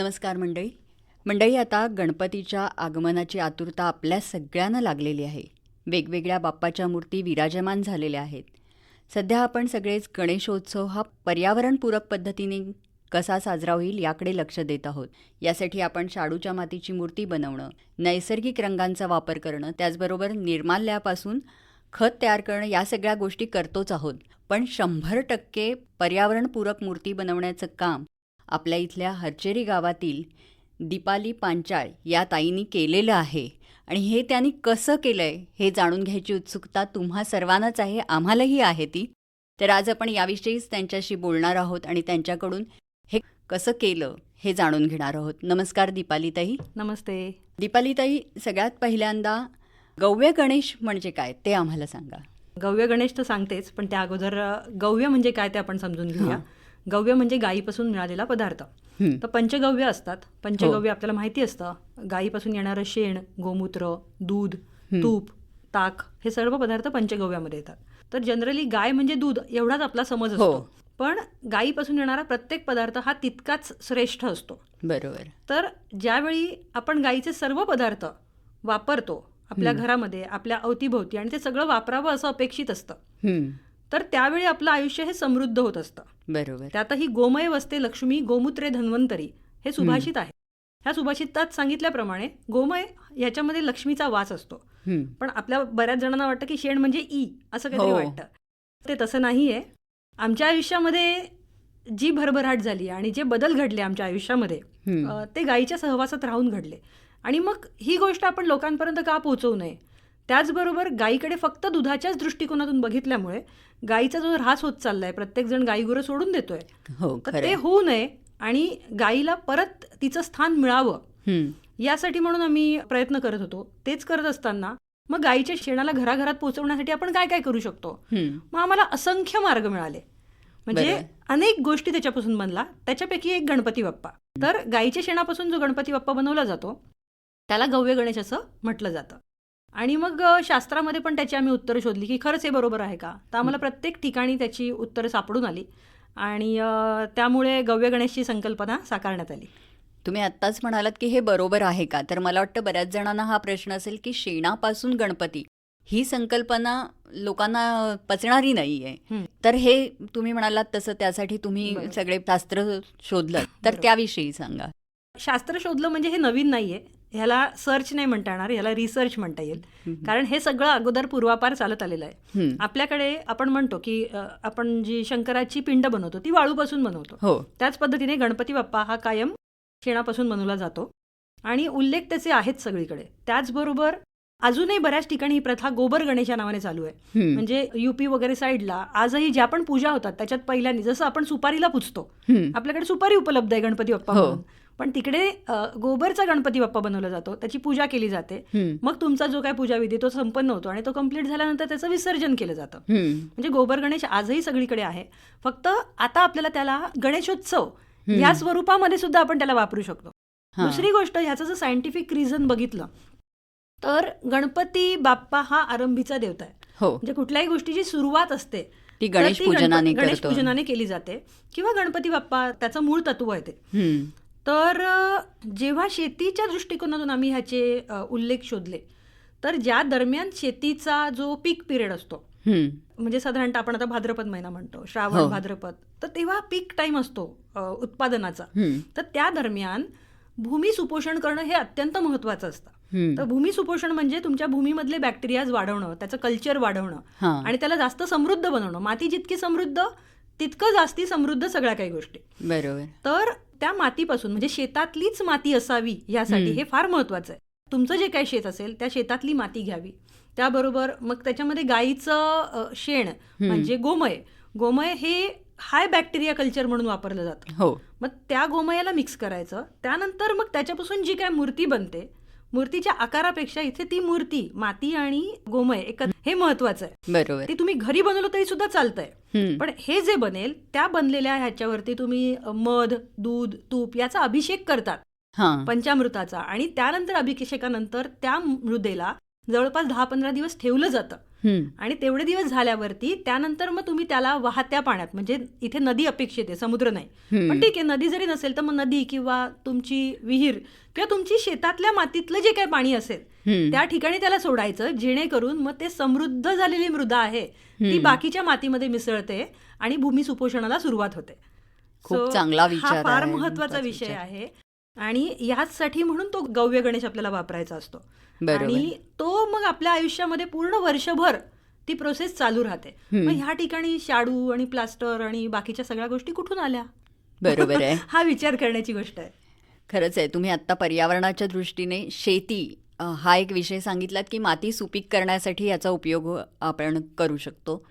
नमस्कार मंडळी. मंडळी आता गणपतीच्या आगमनाची आतुरता आपल्या सगळ्यांना लागलेली आहे. वेगवेगळ्या बाप्पाच्या मूर्ती विराजमान झालेल्या आहेत. सध्या आपण सगळेच गणेशोत्सव हा पर्यावरणपूरक पद्धतीने कसा साजरा होईल याकडे लक्ष देत आहोत. यासाठी आपण शाडूच्या मातीची मूर्ती बनवणं नैसर्गिक रंगांचा वापर करणं त्याचबरोबर निर्माल्यापासून खत तयार करणं या सगळ्या गोष्टी करतोच आहोत. पण शंभर टक्के पर्यावरणपूरक मूर्ती बनवण्याचं काम आपल्या इथल्या हरचेरी गावातील दीपाली पांचाळ या ताईंनी केलेलं आहे. आणि हे त्यांनी कसं केलं आहे हे जाणून घ्यायची उत्सुकता तुम्हा सर्वांनाच आहे आम्हालाही आहे ती. तर आज आपण याविषयीच त्यांच्याशी बोलणार आहोत आणि त्यांच्याकडून हे कसं केलं हे जाणून घेणार आहोत. नमस्कार दीपालीताई नमस्ते. दीपालीताई सगळ्यात पहिल्यांदा गव्य गणेश म्हणजे काय ते आम्हाला सांगा. गव्य गणेश तर सांगतेच पण त्या अगोदर गव्य म्हणजे काय ते आपण समजून घेऊया. गव्य म्हणजे गायीपासून मिळालेला पदार्थ. हं. तर पंचगव्य असतात. पंचगव्य आपल्याला माहिती असतं. गायीपासून येणारं शेण गोमूत्र दूध तूप ताक हे सर्व पदार्थ पंचगव्यामध्ये येतात. तर जनरली गाय म्हणजे दूध एवढाच आपला समज हो. असतो. पण गायीपासून येणारा प्रत्येक पदार्थ हा तितकाच श्रेष्ठ असतो. बरोबर. तर ज्यावेळी आपण गाईचे सर्व पदार्थ वापरतो आपल्या घरामध्ये आपल्या अवतीभोवती आणि ते सगळं वापरावं असं अपेक्षित असतं. हं, तर त्यावेळी आपलं आयुष्य हे समृद्ध होत असतं. बरोबर. त्यातही गोमय वस्ते लक्ष्मी गोमूत्रे धन्वंतरी हे सुभाषित आहे ह्या सुभाषितात सांगितल्याप्रमाणे गोमय याच्यामध्ये लक्ष्मीचा वास असतो. हं, पण आपल्या बऱ्याच जणांना वाटतं की शेण म्हणजे ई असं काहीतरी हो. वाटतं. ते तसं नाही आहे आमच्या आयुष्यामध्ये जी भरभराट झाली आणि जे बदल घडले आमच्या आयुष्यामध्ये हं. ते गायीच्या सहवासात राहून घडले. आणि मग ही गोष्ट आपण लोकांपर्यंत का पोहोचवू नये? त्याचबरोबर गायीकडे फक्त दुधाच्याच दृष्टिकोनातून बघितल्यामुळे गायीचा जो ऱ्हास होत चाललाय प्रत्येकजण गायी गुरं सोडून देतोय. हो ते होऊ नये आणि गायीला परत तिचं स्थान मिळावं. यासाठी म्हणून आम्ही प्रयत्न करत होतो. तेच करत असताना मग गायीच्या शेणाला घराघरात पोहोचवण्यासाठी आपण काय काय करू शकतो. मग आम्हाला असंख्य मार्ग मिळाले. म्हणजे. अनेक गोष्टी त्याच्यापासून बनला. त्याच्यापैकी एक गणपती बाप्पा. तर गायीच्या शेणापासून जो गणपती बाप्पा बनवला जातो त्याला गव्य गणेश असं म्हटलं जातं. आणि मग शास्त्रामध्ये पण त्याची आम्ही उत्तरं शोधली की खरंच हे बरोबर आहे का? तर आम्हाला प्रत्येक ठिकाणी त्याची उत्तरं सापडून आली आणि त्यामुळे गव्य गणेशची संकल्पना साकारण्यात आली. तुम्ही आत्ताच म्हणालात की हे बरोबर आहे का? तर मला वाटतं बऱ्याच जणांना हा प्रश्न असेल की शेणापासून गणपती ही संकल्पना लोकांना पचणारी नाही आहे. तर हे तुम्ही म्हणालात तसं त्यासाठी तुम्ही. सगळे शास्त्र शोधलं. तर. त्याविषयी सांगा. शास्त्र शोधलं म्हणजे हे नवीन नाहीये. ह्याला सर्च नाही म्हणता येणार ह्याला रिसर्च म्हणता येईल. कारण हे सगळं अगोदर पूर्वापार चालत आलेलं आहे. आपल्याकडे आपण म्हणतो की आपण जी शंकराची पिंड बनवतो ती वाळूपासून बनवतो. हो. त्याच पद्धतीने गणपती बाप्पा हा कायम शेणापासून बनवला जातो. आणि उल्लेख त्याचे आहेत सगळीकडे. त्याचबरोबर अजूनही बऱ्याच ठिकाणी ही प्रथा गोबर गणेश या नावाने चालू आहे. म्हणजे युपी वगैरे साईडला आजही ज्या पण पूजा होतात त्याच्यात पहिल्यांदा जसं आपण सुपारीला पुजतो. आपल्याकडे सुपारी उपलब्ध आहे गणपती बाप्पा हो. पण तिकडे गोबरचा गणपती बाप्पा बनवला जातो. त्याची पूजा केली जाते. मग तुमचा जो काय पूजाविधी तो संपन्न होतो आणि तो कंप्लीट झाल्यानंतर त्याचं विसर्जन केलं जातं. म्हणजे गोबर गणेश आजही सगळीकडे आहे. फक्त आता आपल्याला त्याला गणेशोत्सव या स्वरूपामध्ये सुद्धा आपण त्याला वापरू शकतो. दुसरी गोष्ट ह्याचं जर सायंटिफिक रिझन बघितलं तर गणपती बाप्पा हा आरंभीचा देवता आहे. हो. म्हणजे कुठल्याही गोष्टीची सुरुवात असते ती गणेश पूजनाने केली जाते. किंवा गणपती बाप्पा त्याचं मूळ तत्व आहे ते. तर जेव्हा शेतीच्या दृष्टिकोनातून आम्ही ह्याचे उल्लेख शोधले तर ज्या दरम्यान शेतीचा जो पीक पिरियड असतो हं. म्हणजे साधारणतः आपण आता भाद्रपद महिना म्हणतो हो. श्रावण भाद्रपद तर तेव्हा पीक टाइम असतो उत्पादनाचा हं. तर त्या दरम्यान भूमी सुपोषण करणं हे अत्यंत महत्वाचं असतं हं. तर भूमी सुपोषण म्हणजे तुमच्या भूमीमधले बॅक्टेरियाज वाढवणं त्याचं कल्चर वाढवणं हां. आणि त्याला जास्त समृद्ध बनवणं माती जितकी समृद्ध तितकं जास्ती समृद्ध सगळ्या काही गोष्टी बरोबर तर त्या मातीपासून म्हणजे शेतातलीच माती असावी यासाठी हे फार महत्वाचं आहे. तुमचं जे काही शेत असेल त्या शेतातली माती घ्यावी. त्याबरोबर मग त्याच्यामध्ये गाईचं शेण म्हणजे गोमय. गोमय हे हाय बॅक्टेरिया कल्चर म्हणून वापरलं जातं. हो. मग त्या गोमयाला मिक्स करायचं. त्यानंतर मग त्याच्यापासून जी काय मूर्ती बनते मूर्तीच्या आकारापेक्षा इथे ती मूर्ती माती आणि गोमय एकत्र हे महत्वाचं आहे. बरोबर. ती तुम्ही घरी बनवलं तरी सुद्धा चालतंय. पण हे जे बनेल त्या बनलेल्या ह्याच्यावरती तुम्ही मध दूध तूप याचा अभिषेक करतात. पंचामृताचा. आणि त्यानंतर अभिषेकानंतर त्या मृदेला जवळपास दहा पंधरा दिवस ठेवलं जातं. आणि तेवढे दिवस झाल्यावरती त्यानंतर मग तुम्ही त्याला वाहत्या पाण्यात म्हणजे इथे नदी अपेक्षित आहे समुद्र नाही. पण ठीक आहे नदी जरी नसेल तर मग नदी किंवा तुमची विहीर किंवा तुमची शेतातल्या मातीतलं जे काही पाणी असेल. त्या ठिकाणी त्याला सोडायचं जेणेकरून मग ते समृद्ध झालेली मृदा आहे ती. बाकीच्या मातीमध्ये मिसळते आणि भूमी सुपोषणाला सुरुवात होते खूप चांगला विचार हा फार महत्त्वाचा विषय. आहे आणि ह्याचसाठी म्हणून तो गव्य गणेश आपल्याला वापरायचा असतो आणि तो मग आपल्या आयुष्यामध्ये पूर्ण वर्षभर ती प्रोसेस चालू राहते. मग ह्या ठिकाणी शाडू आणि प्लास्टर आणि बाकीच्या सगळ्या गोष्टी कुठून आल्या? बरोबर आहे. हा विचार करण्याची गोष्ट आहे. खरंच आहे. तुम्ही आत्ता पर्यावरणाच्या दृष्टीने शेती हा एक विषय सांगितलात की माती सुपीक करण्यासाठी याचा उपयोग आपण करू शकतो.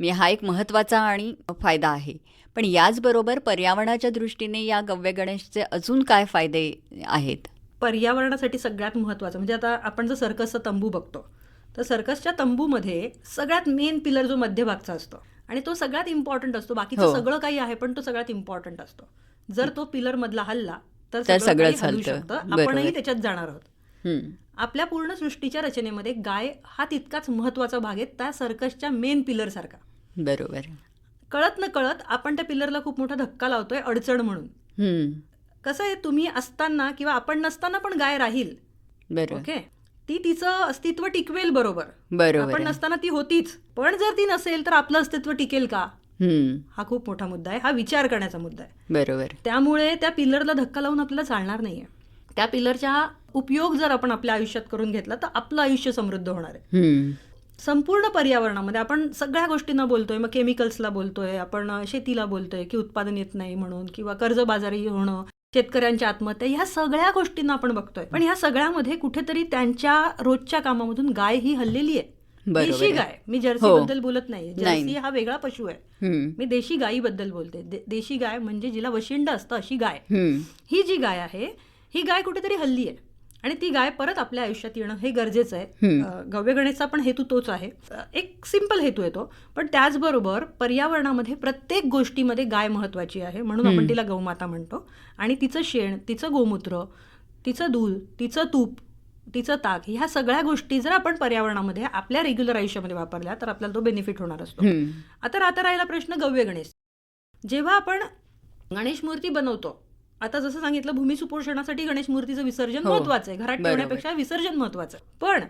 मी हा एक महत्त्वाचा आणि फायदा आहे. पण याचबरोबर पर्यावरणाच्या दृष्टीने या गव्य गणेशचे अजून काय फायदे आहेत? पर्यावरणासाठी सगळ्यात महत्वाचं म्हणजे आता आपण जर सर्कसचा तंबू बघतो तर सर्कसच्या तंबूमध्ये सगळ्यात मेन पिलर जो मध्यभागचा असतो आणि तो सगळ्यात इम्पॉर्टंट असतो बाकीचं हो. सगळं काही आहे पण तो सगळ्यात इम्पॉर्टंट असतो जर तो पिलर मधला हल्ला तर सगळं सगळंच हलू. शकतं. आपणही त्याच्यात जाणार आहोत. आपल्या पूर्ण सृष्टीच्या रचनेमध्ये गाय हा तितकाच महत्त्वाचा भाग आहे त्या सर्कसच्या मेन पिलर सारखा बरोबर कळत न कळत आपण त्या पिलरला खूप मोठा धक्का लावतोय अडचण म्हणून. कसं आहे तुम्ही असताना किंवा आपण नसताना पण गाय राहील. ओके? ती तिचं अस्तित्व टिकवेल बरोबर. बरोबर आपण. नसताना ती होतीच. पण जर ती नसेल तर आपलं अस्तित्व टिकेल का. हा खूप मोठा मुद्दा आहे. हा विचार करण्याचा मुद्दा आहे. बरोबर. त्यामुळे त्या पिलरला धक्का लावून आपल्याला चालणार नाहीये. त्या पिलरचा उपयोग जर आपण आपल्या आयुष्यात करून घेतला तर आपलं आयुष्य समृद्ध होणार आहे. संपूर्ण पर्यावरणामध्ये आपण सगळ्या गोष्टींना बोलतोय. मग केमिकल्सला बोलतोय आपण शेतीला बोलतोय की उत्पादन येत नाही म्हणून किंवा कर्जबाजारी होणं शेतकऱ्यांच्या आत्महत्या ह्या सगळ्या गोष्टींना आपण बघतोय पण ह्या सगळ्यामध्ये कुठेतरी त्यांच्या रोजच्या कामामधून गाय ही हल्लेली आहे देशी. गाय मी जर्सी हो. बद्दल बोलत नाही. जर्सी हा वेगळा पशु आहे. मी देशी गायीबद्दल बोलते दे- देशी गाय म्हणजे जिला वशिंड असतं अशी गाय. ही जी गाय आहे ही गाय कुठेतरी हल्ली आहे आणि ती गाय परत आपल्या आयुष्यात येणं हे गरजेचं आहे. गव्य गणेशचा पण हेतू तोच आहे. एक सिंपल हेतू आहे तो पण त्याचबरोबर पर्यावरणामध्ये प्रत्येक गोष्टीमध्ये गाय महत्वाची आहे म्हणून आपण. तिला गौमाता म्हणतो. आणि तिचं शेण तिचं गोमूत्र तिचं दूध तिचं तूप तिचं ताक ह्या सगळ्या गोष्टी जर आपण पर्यावरणामध्ये आपल्या रेग्युलर आयुष्यामध्ये वापरल्या तर आपल्याला तो बेनिफिट होणार असतो. आता राहता राहिला प्रश्न गव्य गणेश जेव्हा आपण गणेश मूर्ती बनवतो आता जसं सांगितलं भूमी सुपोषणासाठी गणेश मूर्तीचं विसर्जन हो. महत्वाचं आहे घरात. ठेवण्यापेक्षा विसर्जन महत्वाचं आहे पण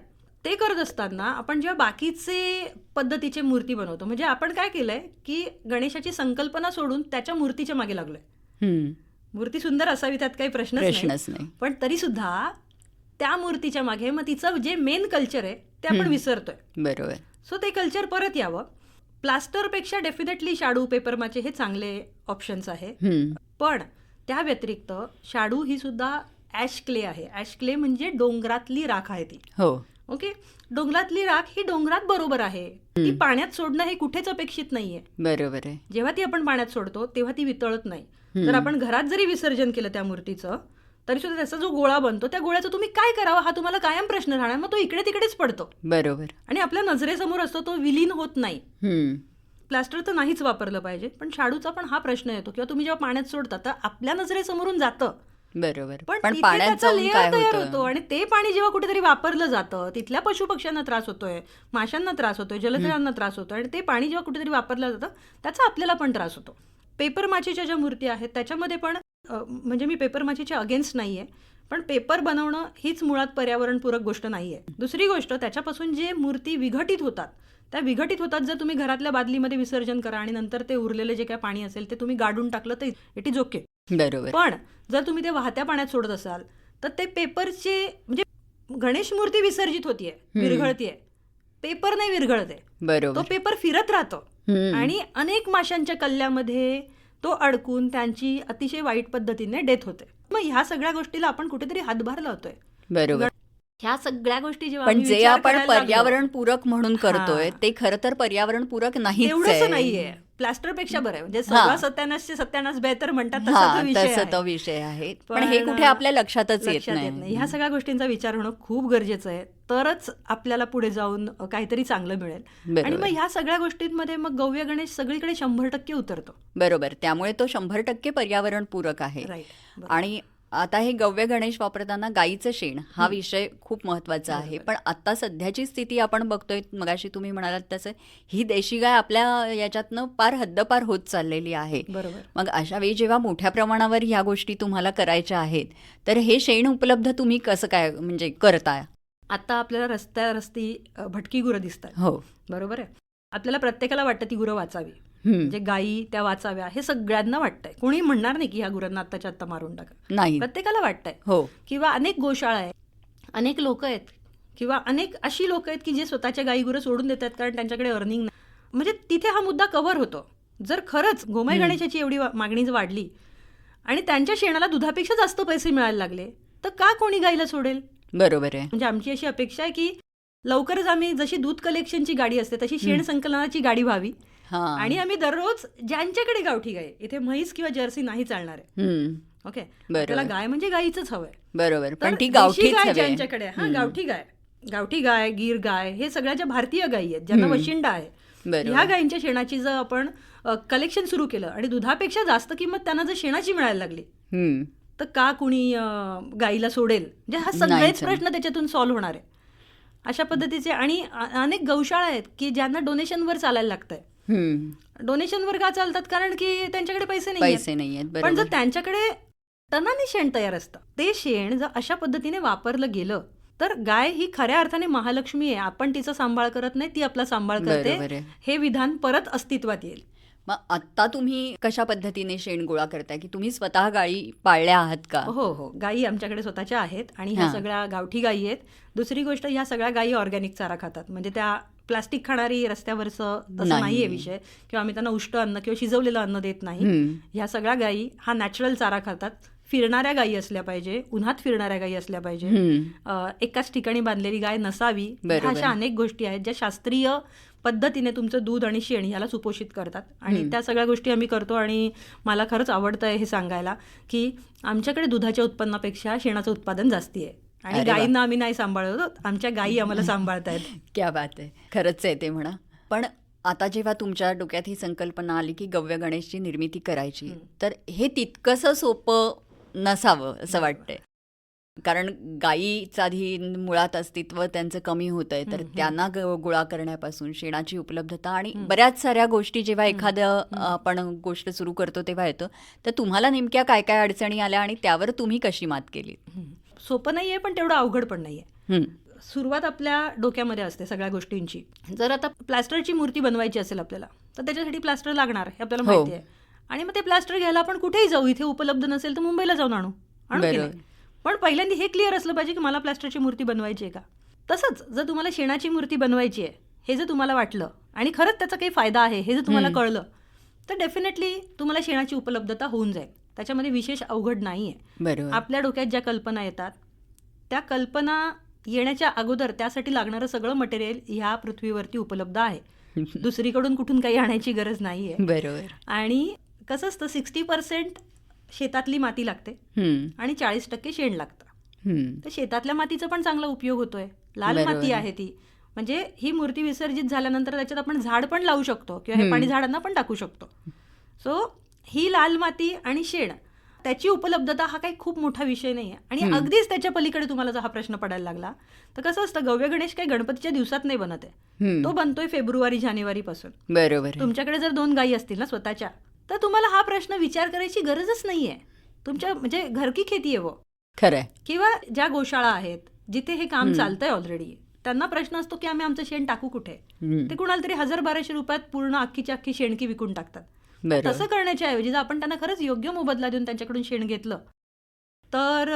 ते करत असताना आपण जेव्हा बाकीचे पद्धतीचे मूर्ती बनवतो म्हणजे आपण काय केलंय की गणेशाची संकल्पना सोडून त्याच्या मूर्तीच्या मागे लागलोय. मूर्ती सुंदर असावी त्यात काही प्रश्नच नाही पण तरी सुद्धा त्या मूर्तीच्या मागे मग तिचं जे मेन कल्चर आहे ते आपण. विसरतोय बरोबर सो ते कल्चर परत यावं प्लास्टरपेक्षा डेफिनेटली शाडू पेपरमाचे हे चांगले ऑप्शन्स आहे. पण त्या व्यतिरिक्त शाडू ही सुद्धा ॲश क्ले आहे. ॲश क्ले म्हणजे डोंगरातली राख आहे ती. हो. ओके? डोंगरातली राख ही डोंगरात बरोबर आहे. ती. पाण्यात सोडणं हे कुठेच अपेक्षित नाहीये. बरोबर आहे. जेव्हा ती आपण पाण्यात सोडतो तेव्हा ती वितळत नाही. जर आपण घरात जरी विसर्जन केलं त्या मूर्तीचं तरी सुद्धा त्याचा जो गोळा बनतो त्या गोळ्याचा तुम्ही काय करावं हा तुम्हाला कायम प्रश्न राहणार. मग तो इकडे तिकडेच पडतो. बरोबर. आणि आपल्या नजरेसमोर असतो तो विलीन होत नाही. प्लास्टर तर नाहीच वापरलं पाहिजे पण शाडूचा पण हा प्रश्न येतो. किंवा तुम्ही जेव्हा पाण्यात सोडता तर आपल्या नजरेसमोरून जातं. बरोबर. पण पण तिथे पाण्यात त्याचा जाऊन लेयर काय तयार होतो होतं आणि ते पाणी जेव्हा कुठेतरी वापरलं जातं तिथल्या पशुपक्ष्यांना त्रास होतोय माशांना त्रास होतोय जलचरांना त्रास होतोय आणि ते पाणी जेव्हा कुठेतरी वापरलं जातं त्याचा आपल्याला पण त्रास होतो. पेपर माचीच्या ज्या मूर्ती आहेत त्याच्यामध्ये पण म्हणजे मी पेपर माचीच्या अगेन्स्ट नाहीये पण पेपर बनवणं हीच मुळात पर्यावरणपूरक गोष्ट नाहीये. दुसरी गोष्ट त्याच्यापासून जे मूर्ती विघटित होतात त्या विघटित होतात जर तुम्ही घरातल्या बादलीमध्ये विसर्जन करा आणि नंतर ते उरलेले जे काय पाणी असेल ते तुम्ही गाडून टाकलं तर इट इज ओके बरोबर. पण जर तुम्ही ते वाहत्या पाण्यात सोडत असाल तर ते पेपरचे म्हणजे गणेश मूर्ती विसर्जित होतीये. विरघळतीये. पेपर नाही विरघळते तो बरोबर. पेपर फिरत राहतो. आणि अनेक माशांच्या कल्ल्यामध्ये तो अडकून त्यांची अतिशय वाईट पद्धतीने डेथ होते. मग ह्या सगळ्या गोष्टीला आपण कुठेतरी हातभार लावतोय. बरोबर. ह्या सगळ्या गोष्टी जेव्हा पण जे आपण करायला लागलो, पर्यावरण पूरक म्हणून करतोय. ते खरं तर पर्यावरण पूरक नाहीच तेवढंच आहे. नाहीये. प्लास्टरपेक्षा बरं आहे. म्हणजे. सगळा सत्यानाशचे सत्यानाश बेहतर म्हणतात तसा तो विषय आहे. पण हे कुठे आपल्या लक्षातच येत नाही. नाही. ह्या सगळ्या गोष्टींचा विचार होणं खूप गरजेचं आहे. तरच आपल्याला पुढे जाऊन काहीतरी चांगलं मिळेल. आणि मग ह्या सगळ्या गोष्टींमध्ये मग गव्य गणेश सगळीकडे शंभर टक्के उतरतो. बरोबर. त्यामुळे तो शंभर टक्के पर्यावरण पूरक आहे आणि आता हे गव्य गणेश वापरताना गाईचं शेण हा विषय खूप महत्त्वाचा आहे. पण आता सध्याची स्थिती आपण बघतोय मगाशी तुम्ही म्हणालात तसं ही देशी गाय आपल्या याच्यातनं पार हद्दपार होत चाललेली आहे. बरोबर. मग अशा वेळी जेव्हा मोठ्या प्रमाणावर ह्या गोष्टी तुम्हाला करायच्या आहेत तर हे शेण उपलब्ध तुम्ही कसं काय म्हणजे करताय आता आपल्याला रस्त्या रस्ती भटकी गुरं दिसतात. हो. बरोबर आहे? आपल्याला प्रत्येकाला वाटतं ती गुरं वाचावी. म्हणजे गायी त्या वाचाव्या हे सगळ्यांना वाटतंय. कोणी म्हणणार नाही की ह्या गुरांना आत्ताच्या आत्ता मारून टाका. नाही. प्रत्येकाला वाटतंय. हो. किंवा अनेक गोशाळा आहेत अनेक लोक आहेत किंवा अनेक अशी लोक आहेत की जे स्वतःच्या गाई गुरं सोडून देतात कारण त्यांच्याकडे अर्निंग नाही. म्हणजे तिथे हा मुद्दा कव्हर होतो. जर खरंच हम्म. गणेशाची एवढी मागणी जर वाढली आणि त्यांच्या शेणाला दुधापेक्षा जास्त पैसे मिळायला लागले तर का कोणी गाईला सोडेल? बरोबर आहे. म्हणजे आमची अशी अपेक्षा आहे की लवकरच आम्ही जशी दूध कलेक्शनची गाडी असते तशी शेण. संकलनाची गाडी व्हावी. आणि आम्ही दररोज ज्यांच्याकडे गावठी गाय इथे म्हैस किंवा जर्सी नाही चालणार आहे. ओके. त्याला गाय म्हणजे गाईच हवंय बरोबर पण ती देशी गावठीच गाय ज्यांच्याकडे हा. गावठी गाय गावठी गाय गीर गाय हे सगळ्या ज्या भारतीय गायी आहेत ज्यांना. वशिंडा आहे ह्या गायींच्या शेणाची जर आपण कलेक्शन सुरू केलं आणि दुधापेक्षा जास्त किंमत त्यांना जर शेणाची मिळायला लागली. तर का कुणी अं, गाईला सोडेल म्हणजे हा सगळेच. प्रश्न त्याच्यातून सॉल्व्ह होणार आहे अशा पद्धतीचे आणि अनेक गौशाळा आहेत की ज्यांना डोनेशनवर चालायला लागतंय हम्म. डोनेशनवर का चालतात? कारण की त्यांच्याकडे पैसे नाही पैसे नाही आहेत पण जर त्यांच्याकडे टनाने शेण तयार असतं ते शेण जर अशा पद्धतीने वापरलं गेलं तर गाय ही खऱ्या अर्थाने महालक्ष्मी आहे. आपण तिचा सांभाळ करत नाही ती आपला सांभाळ करते. हे विधान परत अस्तित्वात येईल. मग आत्ता तुम्ही कशा पद्धतीने शेण गोळा करताय? की तुम्ही स्वतः गाळी पाळल्या आहात का? हो हो. गायी आमच्याकडे स्वतःच्या आहेत आणि ह्या. सगळ्या गावठी गायी आहेत. दुसरी गोष्ट ह्या सगळ्या गायी ऑर्गॅनिक चारा खातात. म्हणजे त्या प्लास्टिक खाणारी रस्त्यावरचं तसं नाही. नाहीये विषय किंवा आम्ही त्यांना उष्ट अन्न किंवा शिजवलेलं अन्न देत नाही. ह्या सगळ्या गायी हा नॅचरल चारा खातात फिरणाऱ्या गायी असल्या पाहिजे उन्हात फिरणाऱ्या गायी असल्या पाहिजे एकाच ठिकाणी बांधलेली गाय नसावी. अशा अनेक गोष्टी आहेत ज्या शास्त्रीय पद्धतीने तुमचं दूध आणि शेण याला सुपोषित करतात आणि. त्या सगळ्या गोष्टी आम्ही करतो आणि मला खरंच आवडतं आहे हे सांगायला की आमच्याकडे दुधाच्या उत्पन्नापेक्षा शेणाचं उत्पादन जास्ती आहे आणि. गायींना आम्ही नाही सांभाळत आमच्या गायी आम्हाला सांभाळतायत क्या बात आहे खरंच आहे ते म्हणा पण आता जेव्हा तुमच्या डोक्यात ही संकल्पना आली की गव्य गणेशची निर्मिती करायची. तर हे तितकंसं सोपं नसावं असं वाटतंय कारण गायीचं आधी मुळात अस्तित्व त्यांचं कमी होत आहे तर. त्यांना गोळा करण्यापासून शेणाची उपलब्धता आणि. बऱ्याच साऱ्या गोष्टी जेव्हा एखादं. आपण गोष्ट सुरू करतो तेव्हा येतं तर तुम्हाला नेमक्या काय काय अडचणी आल्या आणि त्यावर तुम्ही कशी मात केली सोपं नाहीये पण तेवढं अवघड पण नाहीये सुरुवात आपल्या डोक्यामध्ये असते सगळ्या गोष्टींची जर आता प्लास्टरची मूर्ती बनवायची असेल आपल्याला तर त्याच्यासाठी प्लास्टर लागणार हे आपल्याला हो. माहिती आहे आणि मग ते प्लास्टर घ्यायला आपण कुठेही जाऊ इथे उपलब्ध नसेल तर मुंबईला जाऊन आणू आणू. नाही? पण पहिल्यांदा हे क्लिअर असलं पाहिजे की मला प्लास्टरची मूर्ती बनवायची आहे का तसंच जर तुम्हाला शेणाची मूर्ती बनवायची आहे हे जर तुम्हाला वाटलं आणि खरंच त्याचा काही फायदा आहे हे जर तुम्हाला. कळलं तर डेफिनेटली तुम्हाला शेणाची उपलब्धता होऊन जाईल त्याच्यामध्ये विशेष अवघड नाही आहे बरोबर. आपल्या डोक्यात ज्या कल्पना येतात त्या कल्पना येण्याच्या अगोदर त्यासाठी लागणारं सगळं मटेरियल ह्या पृथ्वीवरती उपलब्ध आहे. दुसरीकडून कुठून काही आणायची गरज नाही आहे बरोबर. आणि कसं असतं सिक्स्टी पर्सेंट शेतातली माती लागते. आणि चाळीस टक्के शेण लागतं. तर शेतातल्या मातीचा पण चांगला उपयोग होतोय. लाल माती आहे. ती. म्हणजे ही मूर्ती विसर्जित झाल्यानंतर त्याच्यात आपण झाड पण लावू शकतो किंवा हे. पाणी झाडांना पण टाकू शकतो. सो ही लाल माती आणि शेण त्याची उपलब्धता हा काही खूप मोठा विषय नाही आहे आणि. अगदीच त्याच्या पलीकडे तुम्हाला जर हा प्रश्न पडायला लागला तर कसं असतं गव्य गणेश काही गणपतीच्या दिवसात नाही बनत आहे. तो बनतोय फेब्रुवारी जानेवारी पासून बरोबर. तुमच्याकडे जर दोन गायी असतील ना स्वतःच्या तर तुम्हाला हा प्रश्न विचार करायची गरजच नाहीये तुमच्या म्हणजे घरकी खेती आहे वो खरं. किंवा ज्या गोशाळा आहेत जिथे हे काम. चालतंय ऑलरेडी त्यांना प्रश्न असतो की आम्ही आमचं शेण टाकू कुठे. ते कुणाला तरी हजार बाराशे रुपयात पूर्ण अख्खीची अख्खी शेणकी विकून टाकतात तसं करण्याच्या ऐवजी जर आपण त्यांना खरंच योग्य मोबदला देऊन त्यांच्याकडून शेण घेतलं तर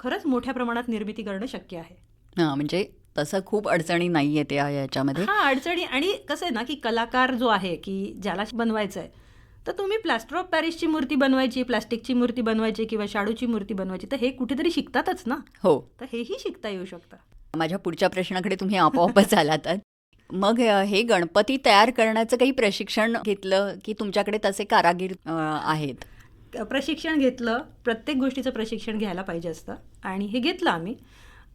खरंच मोठ्या प्रमाणात निर्मिती करणं शक्य आहे. हा म्हणजे तसं खूप अडचणी नाही येते याच्यामध्ये? हा अडचणी. आणि कसं आहे ना की कलाकार जो आहे की ज्याला बनवायचं आहे तर तुम्ही प्लॅस्टर ऑफ पॅरिसची मूर्ती बनवायची प्लास्टिकची मूर्ती बनवायची किंवा शाडूची मूर्ती बनवायची तर हे कुठेतरी शिकतातच ना? हो. तर हेही शिकता येऊ शकतं. माझ्या पुढच्या प्रश्नाकडे तुम्ही आपोआपच आलात. मग हे गणपती तयार करण्याचं काही प्रशिक्षण घेतलं की तुमच्याकडे तसे कारागीर आहेत? प्रशिक्षण घेतलं. प्रत्येक गोष्टीचं प्रशिक्षण घ्यायला पाहिजे असतं. आणि हे घेतलं आम्ही.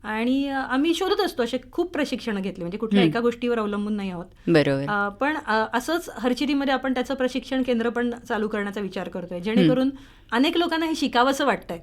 आणि आम्ही शोधत असतो असे खूप प्रशिक्षण घेतले. म्हणजे कुठल्या. एका गोष्टीवर अवलंबून नाही आहोत. बरोबर. पण असंच हरचिरीमध्ये आपण त्याचं प्रशिक्षण केंद्र पण चालू करण्याचा विचार करतोय. जेणेकरून अनेक लोकांना हे शिकावंसं वाटतंय.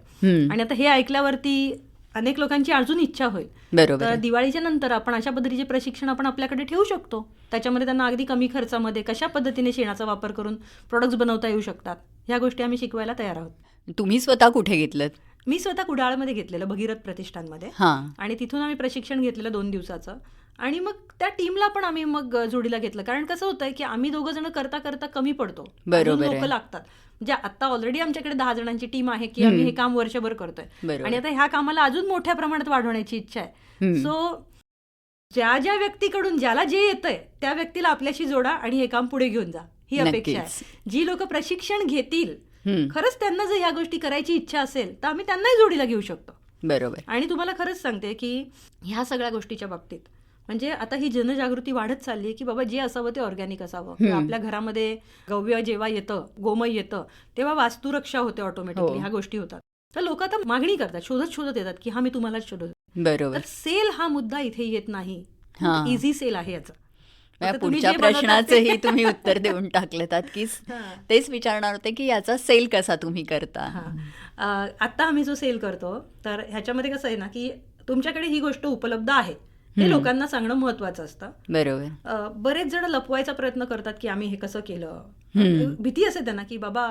आणि आता हे ऐकल्यावरती अनेक लोकांची अजून इच्छा होईल. बरोबर तर. दिवाळीच्या नंतर आपण अशा पद्धतीचे प्रशिक्षण आपण आपल्याकडे ठेवू शकतो. त्याच्यामध्ये त्यांना अगदी कमी खर्चामध्ये कशा पद्धतीने शेणाचा वापर करून प्रोडक्ट्स बनवता येऊ शकतात ह्या गोष्टी आम्ही शिकवायला तयार आहोत. तुम्ही स्वतः कुठे घेतलं मी स्वतः कुडाळमध्ये घेतलेलं भगीरथ प्रतिष्ठानमध्ये. हां. आणि तिथून आम्ही प्रशिक्षण घेतलेलं दोन दिवसाचं. आणि मग त्या टीमला पण आम्ही मग जोडीला घेतलं कारण कसं होतंय की आम्ही दोघं जण करता करता कमी पडतो बरोबर लोक. लागतात म्हणजे आता ऑलरेडी आमच्याकडे दहा जणांची टीम आहे की आम्ही. हे काम वर्षभर करतोय. आणि आता ह्या कामाला अजून मोठ्या प्रमाणात वाढवण्याची इच्छा आहे. सो ज्या ज्या व्यक्तीकडून ज्याला जे येतंय त्या व्यक्तीला आपल्याशी जोडा आणि हे काम पुढे घेऊन जा ही अपेक्षा. आहे जी लोक प्रशिक्षण घेतील. खरंच त्यांना जर ह्या गोष्टी करायची इच्छा असेल तर आम्ही त्यांनाही जोडीला घेऊ शकतो बरोबर आणि तुम्हाला खरंच सांगते की ह्या सगळ्या गोष्टीच्या बाबतीत म्हणजे आता ही जनजागृती वाढत चालली आहे की बाबा जे असावं ते ऑर्गॅनिक असावं. आपल्या घरामध्ये गव्य जेव्हा येतं गोमय येतं तेव्हा वास्तुरक्षा होते ऑटोमॅटिकली हो. ह्या गोष्टी होतात. तर लोक आता मागणी करतात शोधत शोधत येतात की हा मी तुम्हालाच शोधत बरोबर. सेल हा मुद्दा इथे येत नाही. इझी सेल आहे याचा. पुढच्या प्रश्नाचंही तुम्ही उत्तर देऊन टाकलं की. तेच विचारणार होते की याचा सेल कसा तुम्ही करता? आत्ता आम्ही जो सेल करतो तर ह्याच्यामध्ये कसं आहे ना की तुमच्याकडे ही गोष्ट उपलब्ध आहे. हे. लोकांना सांगणं महत्वाचं असतं. बरोबर. बरेच जण लपवायचा प्रयत्न करतात की आम्ही हे कसं केलं. भीती असते त्यांना की बाबा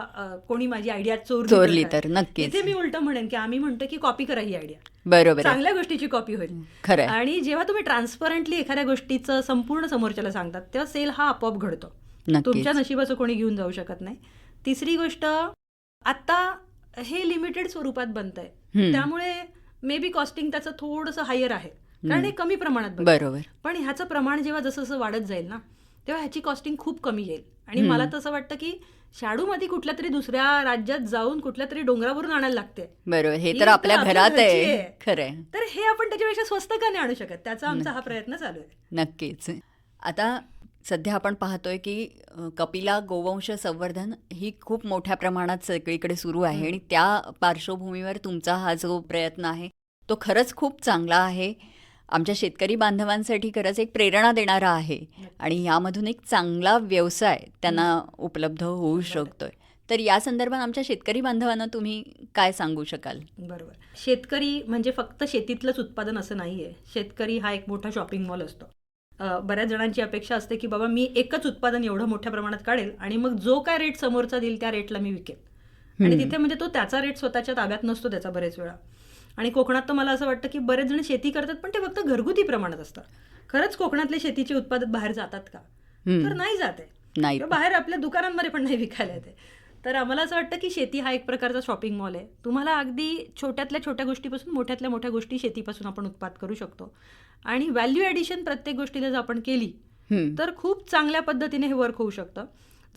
कोणी माझी आयडिया चोरली चोरली? तर नक्कीच. इथे मी उलट म्हणेन की आम्ही म्हणतो की कॉपी करा ही आयडिया. बरोबर चांगल्या गोष्टीची कॉपी होईल. खरं. आणि जेव्हा तुम्ही ट्रान्सपरंटली एखाद्या गोष्टीचं संपूर्ण समोरच्याला सांगतात तेव्हा सेल हा आपोआप घडतो. तुमच्या नशिबाचं कोणी घेऊन जाऊ शकत नाही. तिसरी गोष्ट आता हे लिमिटेड स्वरूपात बनत आहे. त्यामुळे मे बी कॉस्टिंग त्याचं थोडंसं हायर आहे. कारण हे कमी प्रमाणात. बरोबर. पण ह्याचं प्रमाण जेव्हा जसं जसं वाढत जाईल ना तेव्हा ह्याची कॉस्टिंग खूप कमी येईल. आणि. मला तसं वाटतं की शाडूमध्ये कुठल्या तरी दुसऱ्या राज्यात जाऊन कुठल्या तरी डोंगरावरून आणायला लागते. बरोबर. हे तर आपल्या घरात आहे. आहे. खरं आहे तर हे आपण त्याच्यापेक्षा स्वस्त का नाही आणू शकत? त्याचा आमचा हा प्रयत्न चालू आहे. नक्कीच. आता सध्या आपण पाहतोय की कपिला गोवंश संवर्धन ही खूप मोठ्या प्रमाणात सगळीकडे सुरू आहे आणि त्या पार्श्वभूमीवर तुमचा हा जो प्रयत्न आहे तो खरंच खूप चांगला आहे. आमच्या शेतकरी बांधवांसाठी खरंच एक प्रेरणा देणारा आहे. आणि यामधून एक चांगला व्यवसाय त्यांना उपलब्ध होऊ शकतोय. तर या संदर्भात आमच्या शेतकरी बांधवांना तुम्ही काय सांगू शकाल? बरोबर. शेतकरी म्हणजे फक्त शेतीतलंच उत्पादन असं नाहीये. शेतकरी हा एक मोठा शॉपिंग मॉल असतो. बऱ्याच जणांची अपेक्षा असते की बाबा मी एकच उत्पादन एवढं मोठ्या प्रमाणात काढेल आणि मग जो काय रेट समोरचा देईल त्या रेटला मी विकेल. आणि. तिथे म्हणजे तो त्याचा रेट स्वतःच्या ताब्यात नसतो त्याचा बरेच वेळा. आणि कोकणात तर मला असं वाटतं की बरेच जण शेती करतात पण ते फक्त घरगुती प्रमाणात असतात. खरंच कोकणातले शेतीचे उत्पादन बाहेर जातात का. तर नाही जाते नाही बाहेर आपल्या दुकानांमध्ये पण नाही विकायला येते तर आम्हाला असं वाटतं की शेती हा एक प्रकारचा शॉपिंग मॉल आहे. तुम्हाला अगदी छोट्यातल्या छोट्या गोष्टीपासून मोठ्यातल्या मोठ्या गोष्टी शेतीपासून आपण उत्पाद करू शकतो. आणि व्हॅल्यू ॲडिशन प्रत्येक गोष्टीला जर आपण केली. तर खूप चांगल्या पद्धतीने हे वर्क होऊ शकतं.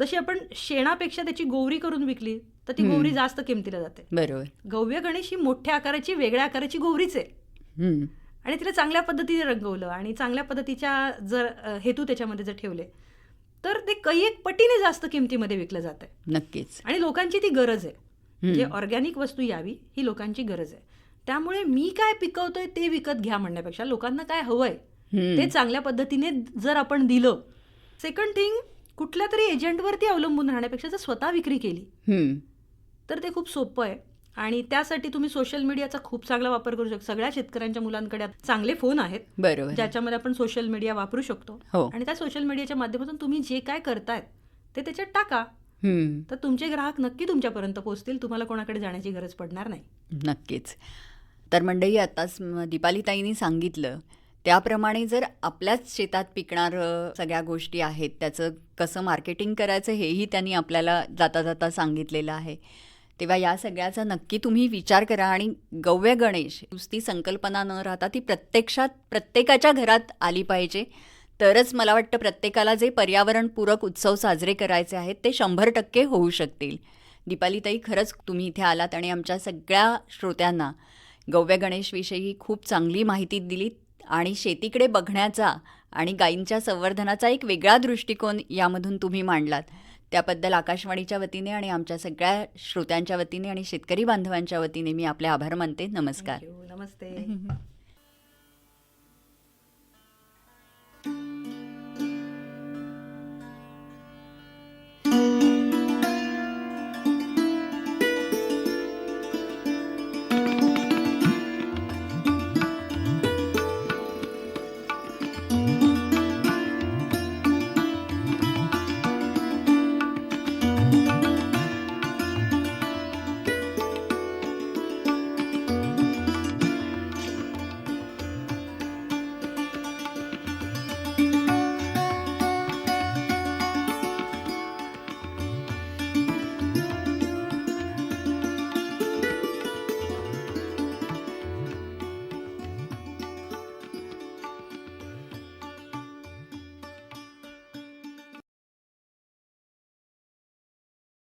जशी आपण शेणापेक्षा त्याची गोवरी करून विकली तर ती. गोवरी जास्त किमतीला जाते बरोबर गव्य गणेश ही मोठ्या आकाराची वेगळ्या आकाराची गोवरीच आहे. आणि तिला चांगल्या पद्धतीने रंगवलं आणि चांगल्या पद्धतीच्या जर हेतू त्याच्यामध्ये जर ठेवले तर ते कैक पटीने जास्त किमतीमध्ये विकलं जात आहे नक्कीच आणि लोकांची ती गरज आहे म्हणजे. ऑर्गॅनिक वस्तू यावी ही लोकांची गरज आहे त्यामुळे मी काय पिकवतोय ते विकत घ्या म्हणण्यापेक्षा लोकांना काय हवंय. ते चांगल्या पद्धतीने जर आपण दिलं सेकंड थिंग कुठल्या तरी एजंटवरती अवलंबून राहण्यापेक्षा जर स्वतः विक्री केली. तर ते खूप सोपं आहे. आणि त्यासाठी तुम्ही सोशल मीडियाचा खूप चांगला वापर करू शकता. सगळ्या शेतकऱ्यांच्या मुलांकडे चांगले फोन आहेत. बरोबर. ज्याच्यामध्ये आपण सोशल मीडिया वापरू शकतो. हो. आणि त्या सोशल मीडियाच्या माध्यमातून तुम्ही जे काय करतायत ते त्याच्यात टाका. तर तुमचे ग्राहक नक्की तुमच्यापर्यंत पोहोचतील. तुम्हाला कोणाकडे जाण्याची गरज पडणार नाही. नक्कीच. तर मंडळी आताच दीपालीताईंनी सांगितलं त्याप्रमाणे जर आपल्याच शेतात पिकणारं सगळ्या गोष्टी आहेत त्याचं कसं मार्केटिंग करायचं हेही त्यांनी आपल्याला जाता जाता सांगितलेलं आहे. तेव्हा या सगळ्याचा नक्की तुम्ही विचार करा आणि गव्य गणेश नुसती संकल्पना न राहता ती प्रत्यक्षात प्रत्येकाच्या घरात आली पाहिजे. तरच मला वाटतं प्रत्येकाला जे पर्यावरणपूरक उत्सव साजरे करायचे आहेत ते शंभर टक्के होऊ शकतील. दीपालीताई खरंच तुम्ही इथे आलात आणि आमच्या सगळ्या श्रोत्यांना गव्य गणेशविषयी खूप चांगली माहिती दिलीत. आणि शेतीकडे बघण्याचा आणि गायींच्या संवर्धनाचा एक वेगळा दृष्टिकोन यामधून तुम्ही मांडलात. त्याबद्दल आकाशवाणीच्या वतीने आणि आमच्या सगळ्या श्रोत्यांच्या वतीने आणि शेतकरी बांधवांच्या वतीने मी आपले आभार मानते. नमस्कार. नमस्ते